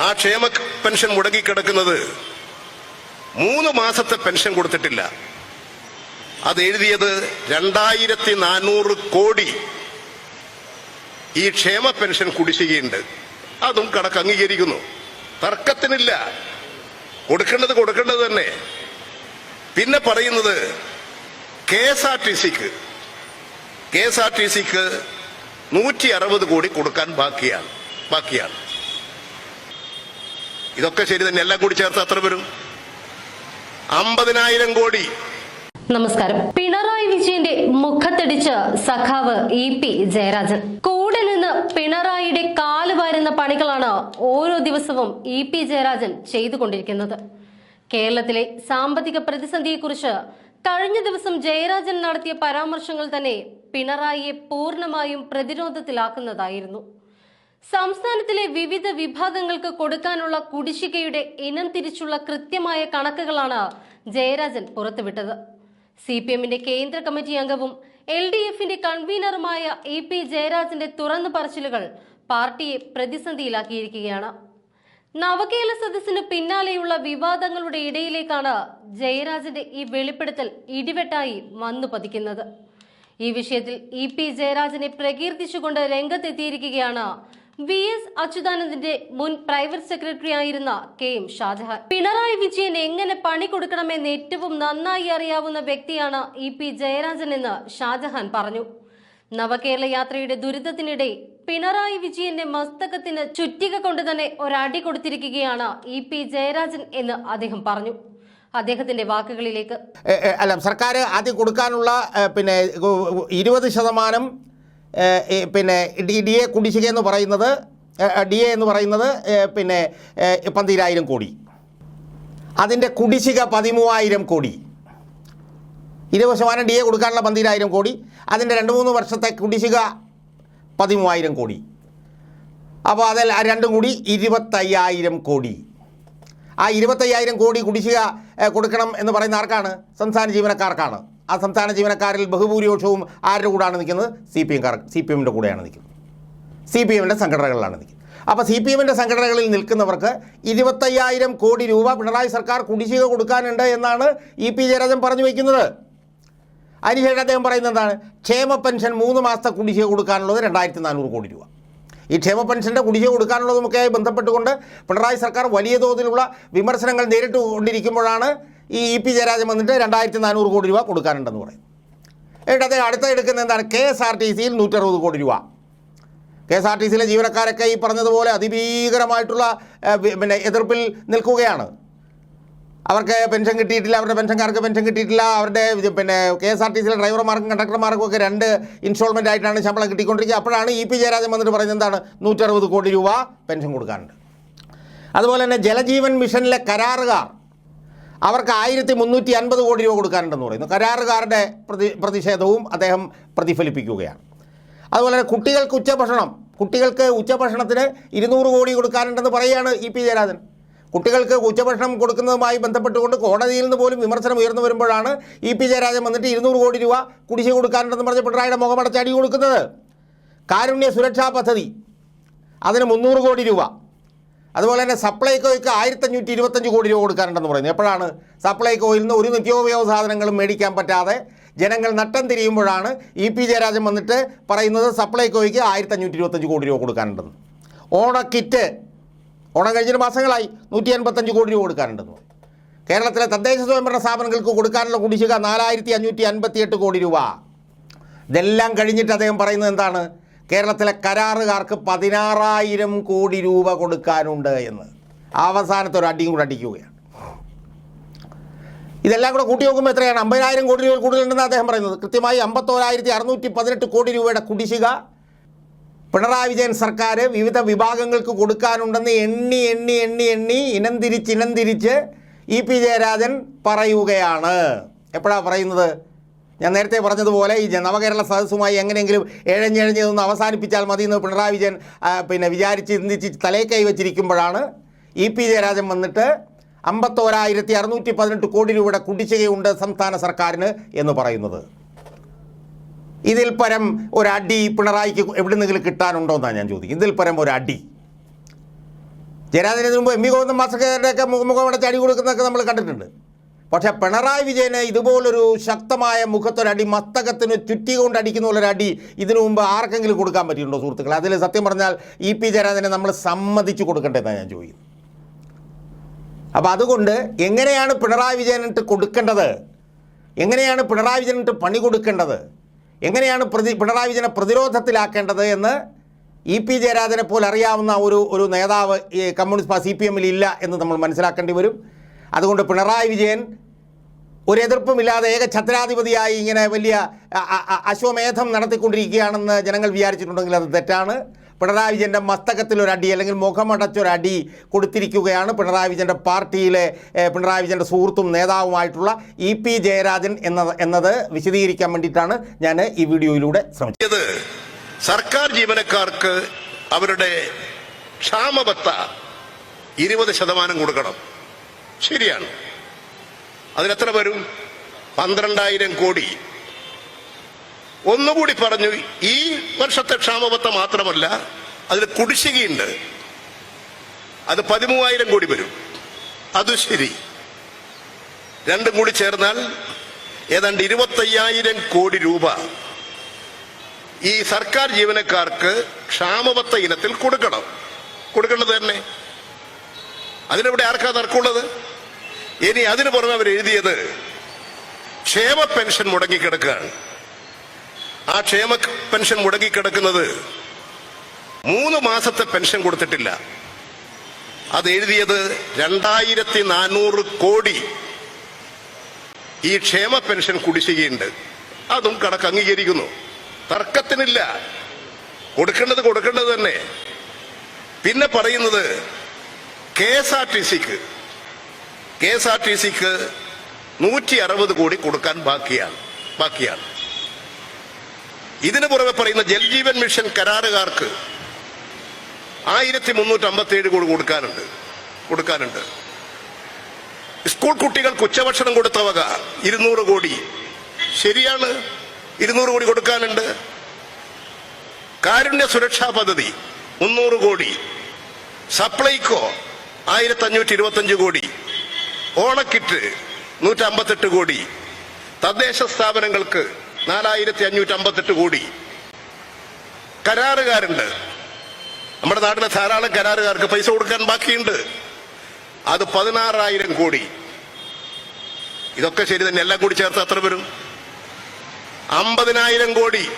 ആ ക്ഷേമ പെൻഷൻ മുടങ്ങിക്കിടക്കുന്നത് മൂന്ന് മാസത്തെ പെൻഷൻ കൊടുത്തിട്ടില്ല. അത് എഴുതിയത് രണ്ടായിരത്തി നാനൂറ് കോടി ഈ ക്ഷേമ പെൻഷൻ കുടിശ്ശികയുണ്ട്. അതും കണക്ക് അംഗീകരിക്കുന്നു. തർക്കത്തിനില്ല. കൊടുക്കേണ്ടത് കൊടുക്കേണ്ടത് തന്നെ. പിന്നെ പറയുന്നത് കെ എസ് ആർ ടി സിക്ക്. കെ എസ് ആർ ടി സിക്ക് നൂറ്റി അറുപത് കോടി കൊടുക്കാൻ ബാക്കിയാണ്. ബാക്കിയാണ്. ഇതൊക്കെ ശരി തന്നെ. എല്ലാം കൂടി ചേർത്ത് അത്ര വരും? അമ്പതിനായിരം കോടി. നമസ്കാരം. പിണറായി വിജയന്റെ മുഖത്തടിച്ച് സഖാവ് ഇ പി ജയരാജൻ. കൂടെ നിന്ന് പിണറായിയുടെ കാൽ വാരുന്ന പണികളാണ് ഓരോ ദിവസവും ഇ പി ജയരാജൻ ചെയ്തുകൊണ്ടിരിക്കുന്നത്. കേരളത്തിലെ സാമ്പത്തിക പ്രതിസന്ധിയെക്കുറിച്ച് കഴിഞ്ഞ ദിവസം ജയരാജൻ നടത്തിയ പരാമർശങ്ങൾ തന്നെ പിണറായിയെ പൂർണമായും പ്രതിരോധത്തിലാക്കുന്നതായിരുന്നു. സംസ്ഥാനത്തിലെ വിവിധ വിഭാഗങ്ങൾക്ക് കൊടുക്കാനുള്ള കുടിശ്ശികയുടെ ഇനം തിരിച്ചുള്ള കൃത്യമായ കണക്കുകളാണ് ജയരാജൻ പുറത്തുവിട്ടത്. സി പി എമ്മിന്റെ കേന്ദ്ര കമ്മിറ്റി അംഗവും എൽ ഡി എഫിന്റെ കൺവീനറുമായ എ പി ജയരാജന്റെ തുറന്നു പറച്ചിലുകൾ പാർട്ടിയെ പ്രതിസന്ധിയിലാക്കിയിരിക്കുകയാണ്. നവകേരള സദസ്സിന് പിന്നാലെയുള്ള വിവാദങ്ങളുടെ ഇടയിലേക്കാണ് ജയരാജന്റെ ഈ വെളിപ്പെടുത്തൽ ഇടിവെട്ടായി വന്നു പതിക്കുന്നത്. ഈ വിഷയത്തിൽ ഇ പി ജയരാജനെ പ്രകീർത്തിച്ചുകൊണ്ട് രംഗത്തെത്തിയിരിക്കുകയാണ് വി എസ് അച്യുതാനന്ദന്റെ മുൻ പ്രൈവറ്റ് സെക്രട്ടറി ആയിരുന്ന കെ എം ഷാജഹാൻ. പിണറായി വിജയൻ എങ്ങനെ പണി കൊടുക്കണമെന്ന് ഏറ്റവും നന്നായി അറിയാവുന്ന വ്യക്തിയാണ് ഇ പി ജയരാജൻ എന്ന് ഷാജഹാൻ പറഞ്ഞു. നവകേരള യാത്രയുടെ ദുരിതത്തിനിടെ പിണറായി വിജയന്റെ മസ്തകത്തിന് ചുറ്റിക കൊണ്ട് തന്നെ ഒരടി കൊടുത്തിരിക്കുകയാണ് ഇ പി ജയരാജൻ എന്ന് അദ്ദേഹം പറഞ്ഞു. അദ്ദേഹത്തിന്റെ വാക്കുകളിലേക്ക്. അല്ല സർക്കാർ ആദ്യം കൊടുക്കാനുള്ള പിന്നെ ഇരുപത് ശതമാനം പിന്നെ ഡി ഡി എ കുടിശ്ശിക എന്ന് പറയുന്നത് ഡി എ എന്ന് പറയുന്നത് പിന്നെ പന്തിരായിരം കോടി. അതിന്റെ കുടിശ്ശിക പതിമൂവായിരം കോടി. ഇരുപത് ശതമാനം ഡി എ കൊടുക്കാനുള്ള പന്തിരായിരം കോടി. അതിന്റെ രണ്ട് മൂന്ന് വർഷത്തെ കുടിശ്ശിക പതിമൂവായിരം കോടി. അപ്പോൾ അതിൽ രണ്ടും കൂടി ഇരുപത്തയ്യായിരം കോടി. ആ ഇരുപത്തയ്യായിരം കോടി കുടിശ്ശിക കൊടുക്കണം എന്ന് പറയുന്ന ആർക്കാണ്? സംസ്ഥാന ജീവനക്കാർക്കാണ്. ആ സംസ്ഥാന ജീവനക്കാരിൽ ബഹുഭൂരിപക്ഷവും ആരുടെ കൂടാണ് നിൽക്കുന്നത്? സി പി എംകാർ സി പി എമ്മിന്റെ കൂടെയാണ് നിൽക്കുന്നത്. സി പി എമ്മിന്റെ സംഘടനകളിലാണ് നിൽക്കുന്നത്. അപ്പോൾ സി പി എമ്മിന്റെ സംഘടനകളിൽ നിൽക്കുന്നവർക്ക് ഇരുപത്തയ്യായിരം കോടി രൂപ പിണറായി സർക്കാർ കുടിശ്ശിക കൊടുക്കാനുണ്ട് എന്നാണ് ഇ പി ജയരാജൻ പറഞ്ഞു വയ്ക്കുന്നത് അതിനുശേഷം അദ്ദേഹം പറയുന്നത് എന്താണ്? ക്ഷേമ പെൻഷൻ മൂന്ന് മാസത്തെ കുടിശ്ശിക കൊടുക്കാനുള്ളത് രണ്ടായിരത്തി നാനൂറ് കോടി രൂപ. ഈ ക്ഷേമ പെൻഷന്റെ കുടിശ്ശിക കൊടുക്കാനുള്ളതുമൊക്കെയായി ബന്ധപ്പെട്ടുകൊണ്ട് പിണറായി സർക്കാർ വലിയ തോതിലുള്ള വിമർശനങ്ങൾ നേരിട്ട് കൊണ്ടിരിക്കുമ്പോഴാണ് ഈ ഇ പി ജയരാജൻ വന്നിട്ട് രണ്ടായിരത്തി നാനൂറ് കോടി രൂപ കൊടുക്കാനുണ്ടെന്ന് പറയും എന്നിട്ട് അദ്ദേഹം അടുത്ത എടുക്കുന്ന എന്താണ്? കെ എസ് ആർ ടി സിയിൽ നൂറ്ററുപത് കോടി രൂപ. കെ എസ് ആർ ടി സിയിലെ ജീവനക്കാരൊക്കെ ഈ പറഞ്ഞതുപോലെ അതിഭീകരമായിട്ടുള്ള പിന്നെ എതിർപ്പിൽ നിൽക്കുകയാണ്. അവർക്ക് പെൻഷൻ കിട്ടിയിട്ടില്ല അവരുടെ പെൻഷൻകാർക്ക് പെൻഷൻ കിട്ടിയിട്ടില്ല അവരുടെ പിന്നെ കെ എസ് ആർ ടി സിയിലെ ഡ്രൈവർമാർക്കും കണ്ടക്ടർമാർക്കും ഒക്കെ രണ്ട് ഇൻസ്റ്റാൾമെന്റ് ആയിട്ടാണ് ശമ്പളം കിട്ടിക്കൊണ്ടിരിക്കുക. അപ്പോഴാണ് ഇ പി ജയരാജൻ വന്നിട്ട് പറയുന്നത് എന്താണ്? നൂറ്ററുപത് കോടി രൂപ പെൻഷൻ കൊടുക്കാനുണ്ട്. അതുപോലെ തന്നെ ജലജീവൻ മിഷനിലെ കരാറുകാർ അവർക്ക് ആയിരത്തി മുന്നൂറ്റി അൻപത് കോടി രൂപ കൊടുക്കാനുണ്ടെന്ന് പറയുന്നു. കരാറുകാരുടെ പ്രതി പ്രതിഷേധവും അദ്ദേഹം പ്രതിഫലിപ്പിക്കുകയാണ്. അതുപോലെ തന്നെ കുട്ടികൾക്ക് ഉച്ചഭക്ഷണം കുട്ടികൾക്ക് ഉച്ചഭക്ഷണത്തിന് ഇരുന്നൂറ് കോടി കൊടുക്കാനുണ്ടെന്ന് പറയുകയാണ് ഇ പി ജയരാജൻ. കുട്ടികൾക്ക് ഉച്ചഭക്ഷണം കൊടുക്കുന്നതുമായി ബന്ധപ്പെട്ടുകൊണ്ട് കോടതിയിൽ നിന്ന് പോലും വിമർശനം ഉയർന്നു വരുമ്പോഴാണ് ഇ പി ജയരാജൻ വന്നിട്ട് ഇരുന്നൂറ് കോടി രൂപ കുടിശ്ശിക കൊടുക്കാനുണ്ടെന്ന് പറഞ്ഞ് പിണറായിയുടെ മുഖമടച്ച് അടി കൊടുക്കുന്നത്. കാരുണ്യ സുരക്ഷാ പദ്ധതി അതിന് മുന്നൂറ് കോടി രൂപ. അതുപോലെ തന്നെ സപ്ലൈകോയ്ക്ക് ആയിരത്തഞ്ഞൂറ്റി ഇരുപത്തഞ്ച് കോടി രൂപ കൊടുക്കാനുണ്ടെന്ന് പറയുന്നത് എപ്പോഴാണ്? സപ്ലൈകോയിൽ നിന്ന് ഒരു നിത്യോപയോഗ സാധനങ്ങളും മേടിക്കാൻ പറ്റാതെ ജനങ്ങൾ നട്ടം തിരിയുമ്പോഴാണ് ഇ പി ജയരാജൻ വന്നിട്ട് പറയുന്നത് സപ്ലൈകോയ്ക്ക് ആയിരത്തഞ്ഞൂറ്റി ഇരുപത്തഞ്ച് കോടി രൂപ കൊടുക്കാനുണ്ടെന്ന്. ഓണക്കിറ്റ് ഓണം കഴിഞ്ഞൊരു മാസങ്ങളായി നൂറ്റി അൻപത്തഞ്ച് കോടി രൂപ കൊടുക്കാനുണ്ടെന്ന് കേരളത്തിലെ തദ്ദേശ സ്വയംഭരണ സ്ഥാപനങ്ങൾക്ക് കൊടുക്കാനുള്ള കുടിശ്ശിക നാലായിരത്തി അഞ്ഞൂറ്റി അൻപത്തിയെട്ട് കോടി രൂപ. ഇതെല്ലാം കഴിഞ്ഞിട്ട് അദ്ദേഹം പറയുന്നത് എന്താണ്? കേരളത്തിലെ കരാറുകാർക്ക് പതിനാറായിരം കോടി രൂപ കൊടുക്കാനുണ്ട് എന്ന്. അവസാനത്തെ ഒരു അടിയും കൂടെ അടിക്കുകയാണ്. ഇതെല്ലാം കൂടെ കൂട്ടി നോക്കുമ്പോൾ എത്രയാണ്? അമ്പതിനായിരം കോടി രൂപ കൂടുതലുണ്ടെന്ന് അദ്ദേഹം പറയുന്നത്. കൃത്യമായി അമ്പത്തോരായിരത്തി അറുന്നൂറ്റി പതിനെട്ട് കോടി രൂപയുടെ കുടിശ്ശിക പിണറായി വിജയൻ സർക്കാർ വിവിധ വിഭാഗങ്ങൾക്ക് കൊടുക്കാനുണ്ടെന്ന് എണ്ണി എണ്ണി എണ്ണി എണ്ണി ഇനം തിരിച്ച് ഇനം തിരിച്ച് ഇ പി ജയരാജൻ പറയുകയാണ്. എപ്പോഴാണ് പറയുന്നത്? ഞാൻ നേരത്തെ പറഞ്ഞതുപോലെ ഈ നവകേരള സദസ്സുമായി എങ്ങനെയെങ്കിലും എഴഞ്ഞെഴഞ്ഞ് ഒന്ന് അവസാനിപ്പിച്ചാൽ മതി എന്ന് പിണറായി വിജയൻ പിന്നെ വിചാരിച്ച് ചിന്തിച്ച് തലേ കൈവച്ചിരിക്കുമ്പോഴാണ് ഇ പി ജയരാജൻ വന്നിട്ട് അമ്പത്തോരായിരത്തി അറുന്നൂറ്റി പതിനെട്ട് കോടി രൂപയുടെ കുടിശ്ശികയുണ്ട് സംസ്ഥാന സർക്കാരിന് എന്ന് പറയുന്നത്. ഇതിൽ പരം ഒരടി പിണറായിക്ക് എവിടുന്നെങ്കിലും കിട്ടാനുണ്ടോ എന്നാണ് ഞാൻ ചോദിക്കുന്നത്. ഇതിൽ പരം ഒരടി. ജയരാജന് മുമ്പ് എം വി ഗോവിന്ദൻ മാസക്കാരുടെയൊക്കെ അവിടെ അടി കൊടുക്കുന്നതൊക്കെ നമ്മൾ കണ്ടിട്ടുണ്ട്. പക്ഷേ പിണറായി വിജയനെ ഇതുപോലൊരു ശക്തമായ മുഖത്തൊരടി മസ്തകത്തിന് ചുറ്റി കൊണ്ട് അടിക്കുന്ന പോലൊരടി ഇതിനു മുമ്പ് ആർക്കെങ്കിലും കൊടുക്കാൻ പറ്റിയിട്ടുണ്ടോ സുഹൃത്തുക്കൾ അതിൽ സത്യം പറഞ്ഞാൽ ഇ പി ജയരാജനെ നമ്മൾ സമ്മതിച്ചു കൊടുക്കേണ്ടതെന്നാണ് ഞാൻ ചോദിക്കുന്നത് അപ്പോൾ അതുകൊണ്ട് എങ്ങനെയാണ് പിണറായി വിജയനിട്ട് കൊടുക്കേണ്ടത്? എങ്ങനെയാണ് പിണറായി വിജയനിട്ട് പണി കൊടുക്കേണ്ടത്? എങ്ങനെയാണ് പ്രതി പിണറായി വിജയനെ പ്രതിരോധത്തിലാക്കേണ്ടത് എന്ന് ഇ പി ജയരാജനെ പോലെ അറിയാവുന്ന ഒരു ഒരു നേതാവ് ഈ കമ്മ്യൂണിസ്റ്റ് പാർട്ടി സി പി എമ്മിൽ ഇല്ല എന്ന് നമ്മൾ മനസ്സിലാക്കേണ്ടി വരും. അതുകൊണ്ട് പിണറായി വിജയൻ ഒരു എതിർപ്പുമില്ലാതെ ഏക ഛത്രാധിപതിയായി ഇങ്ങനെ വലിയ അശ്വമേധം നടത്തിക്കൊണ്ടിരിക്കുകയാണെന്ന് ജനങ്ങൾ വിചാരിച്ചിട്ടുണ്ടെങ്കിൽ അത് തെറ്റാണ്. പിണറായി വിജയന്റെ മസ്തകത്തിലൊരടി അല്ലെങ്കിൽ മുഖമടച്ചൊരടി കൊടുത്തിരിക്കുകയാണ് പിണറായി വിജയന്റെ പാർട്ടിയിലെ പിണറായി വിജയന്റെ സുഹൃത്തും നേതാവുമായിട്ടുള്ള ഇ പി ജയരാജൻ എന്നത് എന്നത് വിശദീകരിക്കാൻ വേണ്ടിയിട്ടാണ് ഞാൻ ഈ വീഡിയോയിലൂടെ ശ്രമിച്ചത്. സർക്കാർ ജീവനക്കാർക്ക് അവരുടെ ക്ഷാമബത്ത ഇരുപത് ശതമാനം കൊടുക്കണം. ശരിയാണ്. അതിനെത്ര വരും? പന്ത്രണ്ടായിരം കോടി. ഒന്നുകൂടി പറഞ്ഞു ഈ വർഷത്തെ ക്ഷാമബത്ത മാത്രമല്ല അതിൽ കുടിശ്ശികയുണ്ട്. അത് പതിമൂവായിരം കോടി വരും. അത് ശരി. രണ്ടും കൂടി ചേർന്നാൽ ഏതാണ്ട് ഇരുപത്തയ്യായിരം കോടി രൂപ ഈ സർക്കാർ ജീവനക്കാർക്ക് ക്ഷാമബത്ത ഇനത്തിൽ കൊടുക്കണം. കൊടുക്കേണ്ടത് തന്നെ. അതിനിവിടെ ആർക്കാ തർക്കമുള്ളത്? ഇനി അതിനു പുറമെ അവർ എഴുതിയത് ക്ഷേമ പെൻഷൻ മുടങ്ങിക്കിടക്കുകയാണ്. ആ ക്ഷേമ പെൻഷൻ മുടങ്ങിക്കിടക്കുന്നത് മൂന്ന് മാസത്തെ പെൻഷൻ കൊടുത്തിട്ടില്ല. അത് എഴുതിയത് രണ്ടായിരത്തി നാനൂറ് കോടി ഈ ക്ഷേമ പെൻഷൻ കുടിശ്ശികയുണ്ട്. അതും കണക്ക് അംഗീകരിക്കുന്നു. തർക്കത്തിനില്ല. കൊടുക്കേണ്ടത് കൊടുക്കേണ്ടത് തന്നെ. പിന്നെ പറയുന്നത് കെ എസ് ആർ ടി സിക്ക് കെ എസ് ആർ ടി സിക്ക് നൂറ്റി അറുപത് കോടി കൊടുക്കാൻ ബാക്കിയാണ് ബാക്കിയാണ്. ഇതിനു പുറമെ പറയുന്ന ജൽജീവൻ മിഷൻ കരാറുകാർക്ക് ആയിരത്തി മുന്നൂറ്റി അമ്പത്തി ഏഴ് കോടി കൊടുക്കാനുണ്ട് കൊടുക്കാനുണ്ട്. സ്കൂൾ കുട്ടികൾക്ക് ഉച്ചഭക്ഷണം കൊടുത്ത വക ഇരുന്നൂറ് കോടി. ശരിയാണ് ഇരുന്നൂറ് കോടി കൊടുക്കാനുണ്ട്. കാരുണ്യ സുരക്ഷാ പദ്ധതി മുന്നൂറ് കോടി. സപ്ലൈകോ ആയിരത്തി അഞ്ഞൂറ്റി ഇരുപത്തഞ്ച് കോടി. ഓണക്കിറ്റ് നൂറ്റി അമ്പത്തെട്ട് കോടി. തദ്ദേശ സ്ഥാപനങ്ങൾക്ക് നാലായിരത്തി അഞ്ഞൂറ്റി അമ്പത്തെട്ട് കോടി. കരാറുകാരുണ്ട്. നമ്മുടെ നാട്ടിലെ ധാരാളം കരാറുകാർക്ക് പൈസ കൊടുക്കാൻ ബാക്കിയുണ്ട്. അത് പതിനാറായിരം കോടി. ഇതൊക്കെ ശരി തന്നെ എല്ലാം കൂടി ചേർത്ത് എത്ര വരും? അമ്പതിനായിരം കോടി.